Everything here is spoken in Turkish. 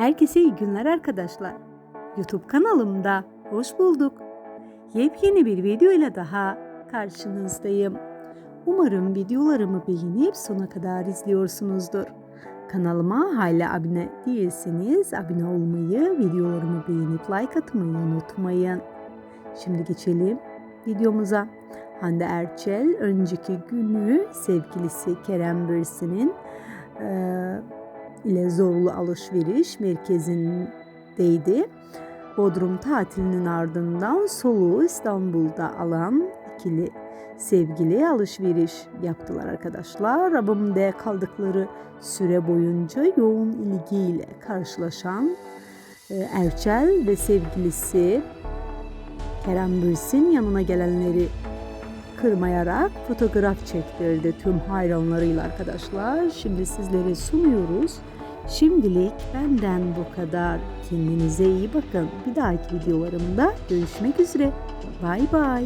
Herkese iyi günler arkadaşlar. YouTube kanalımda hoş bulduk. Yepyeni bir video ile daha karşınızdayım. Umarım videolarımı beğenip sona kadar izliyorsunuzdur. Kanalıma hala abone değilseniz abone olmayı, videolarımı beğenip like atmayı unutmayın. Şimdi geçelim videomuza. Hande Erçel önceki günü sevgilisi Kerem Bürsin'in eee, ile zorlu alışveriş merkezindeydi. Bodrum tatilinin ardından soluğu İstanbul'da alan ikili sevgili alışveriş yaptılar arkadaşlar. Rabım'da kaldıkları süre boyunca yoğun ilgiyle karşılaşan e, Erçel ve sevgilisi Kerem Bürsin yanına gelenleri kırmayarak fotoğraf çektirdi tüm hayranlarıyla arkadaşlar. Şimdi sizlere sunuyoruz. Şimdilik benden bu kadar. Kendinize iyi bakın. Bir dahaki videolarımda görüşmek üzere. Bay bay.